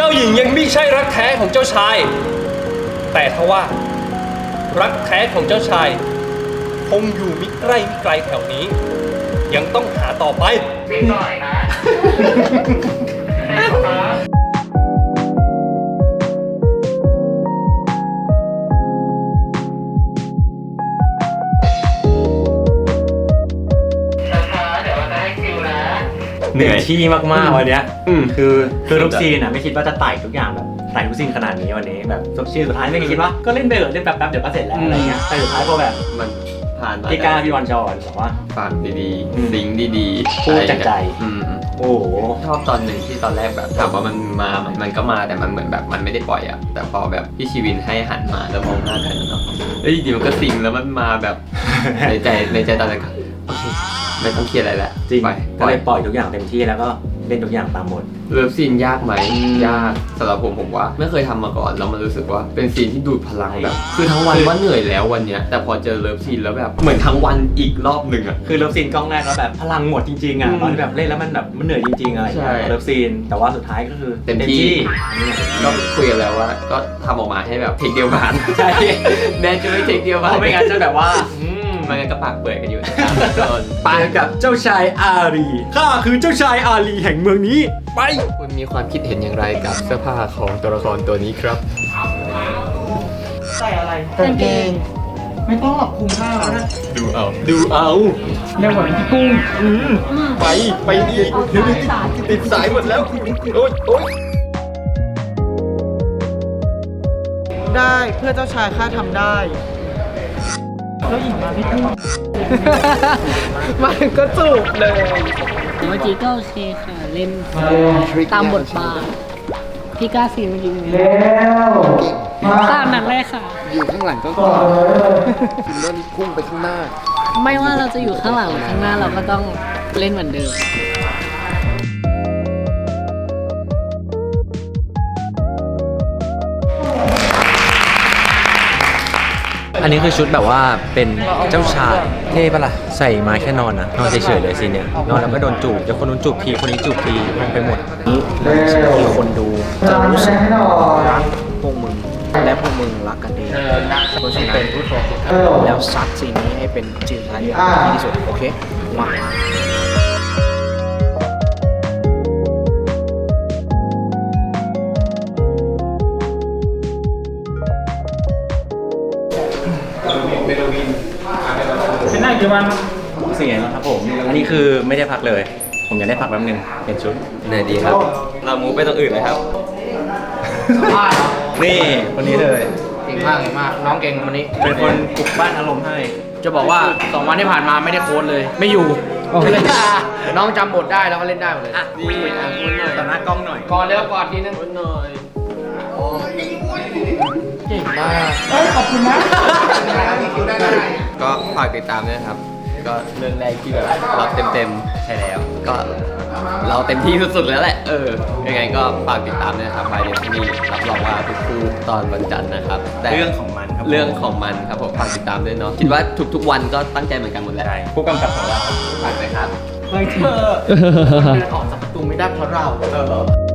เจ้าหญิงยังไม่ใช่รักแท้ของเจ้าชาย แต่ทว่า รักแท้ของเจ้าชาย คงอยู่มิใกล้มิไกลแถวนี้ ยังต้องหาต่อไป ไม่ต่อยนะ เหนื่อยที่มากๆวันเนี้ยอืม คือคือทุกซีนอะไม่คิดว่าจะไต่ทุกอย่างแบบไต่ทุกซีนขนาดนี้วันนี้แบบทุกซีนสุดท้ายไม่คิดว่าก็เล่นไปเถอะเล่นแป๊บๆเดี๋ยวก็เสร็จแล้วอะไรเงี้ยแต่สุดท้ายพอแบบมันผ่านมาพี่ก้าพี่วันจอนบอกว่า ฝากดีอืม ๆซิงค์ดีๆพูดจากใจ อืมโอ้โห ชอบตอนหนึ่งที่ตอนแรกแบบถามว่ามันมามันมันก็มาแต่มันเหมือนแบบมันไม่ได้ปล่อยอะแต่พอแบบพี่ชีวินให้หันมาแล้วมองหน้ากันเนาะเอ้ยจริงๆมันก็ซิงค์แล้วมันมาแบบ ในใจในใจตอนนั้นก็โอเค ไม่ต้องเครียดอะไรแล้วจริงไปก็เลยปล่อยทุกอย่างเต็มที่แล้วก็เล่นทุกอย่างตามบทเลิฟซีนยากไหมอืมยากสำหรับผมผมว่า ไม่เคยทำมาก่อนแล้วมันรู้สึกว่าเป็นซีนที่ดูดพลังแบบคือทั้งวันคือว่าเหนื่อยแล้ววันเนี้ยแต่พอเจอเลิฟซีนแล้วแบบเหมือนทั้งวันอีกรอบหนึ่งอะคือเลิฟซีนกล้องแรกแล้วแบบพลังหมดจริงๆอะอืมตอนที่แบบเล่นแล้วมันแบบมันเหนื่อยจริงๆอะไรอย่างเงี้ยใช่เลิฟซีนแต่ว่าสุดท้ายก็คือเต็มที่อันนี้ไงก็คุยกันแล้วว่าก็ทำออกมาให้แบบเทคเดียวกันใช่แน่จะไม่เทคเดียวเพกันราะไม่งั้นจะแบบว่า อืมไมันก็ปากเปื่อยกันอยู่นะครับทุกคนไปกับเจ้าชายอารีข้าคือเจ้าชายอารีแห่งเมืองนี้ ไป คุณมีความคิดเห็นอย่างไรกับเสื้อผ้าของตัวละครตัวนี้ครับ ใส่อะไรกางเกง ไม่ต้องหรอกคุมผ้าแล้วนะดูเอา ดูเอา เร็วกว่านี้กุ้งไป ไปดีเดี๋ยวติดสายหมดแล้ว โอ๊ยโอ๊ยได้เพื่อเจ้าชายข้าทำได้ แล้วหญิงมาพี่กุ้งมาถึงก็จูบเลยเมื่อกี้ก็โอเคค่ะ เล่นตามบทบาทพี่กล้าซีนเมื่อกี้ไงตามนั้นเลยค่ะ อยู่ข้างหลังก็ฟิลเลอร์นี้พุ่งไปข้างหน้า ไม่ว่าเราจะอยู่ข้างหลังหรือข้างหน้าเราก็ต้องเล่นเหมือนเดิม นนี้คือชุดแบบว่าเป็นเจ้าชายเท่ปะล่ะใส่มาแค่นอนนะนอนเฉยๆเลยสิเนี่ยนอนแล้วก็โดนจูบเดี๋ยวคนนู้นจูบทีคนนี้จูบทีงงไปหมดนี่ที่คนดูจะรู้สึกรักพวกมึงและพวกมึงรักกันเองเพราะฉะนั้นแล้วซัดซีนนี้ให้เป็นจืดและดีที่สุดโอเคมา ป็นหน้ากี่วันเสียงครับผม อันนี้คือไม่ได้พักเลย ผมอยากได้พักแป๊บนึงเป็นชุดเหนื่อยดีครับ เรามูฟไปตรงอื่นเลยครับ นี่คนนี้เลย เก่งมากเก่งมาก น้องเก่งวันนี้ เป็นคนปลุกบ้านอารมณ์ให้ จะบอกว่าสองวันที่ผ่านมาไม่ได้โค้ดเลย ไม่อยู่เล่นน้องจำบทได้แล้วก็เล่นได้หมดเลยนี่อะคุณหน่อยต่อหน้ากล้องหน่อย ก่อนเร็วก่อนทีนึงคุณหน่อยเก่งมาก ก็ฝากติดตามด้วยนะครับ ก็เรื่องแรกที่แบบเราเต็มๆใช่แล้ว ก็เราเต็มที่สุดๆแล้วแหละ เออ ยังไงก็ฝากติดตามด้วยนะครับไปเดี๋ยวที่นี่รับรองว่าทุกคู่ตอนวันจันทร์นะครับแต่เรื่องของมันครับเรื่องของมันครับผมฝากติดตามด้วยเนาะ คิดว่าทุกๆวันก็ตั้งใจเหมือนกันหมดแหละใช่ผู้กำกับของเราฝากเลยครับ เฮ้ยเธอเดินออกจากประตูไม่ได้เพราะเราเออ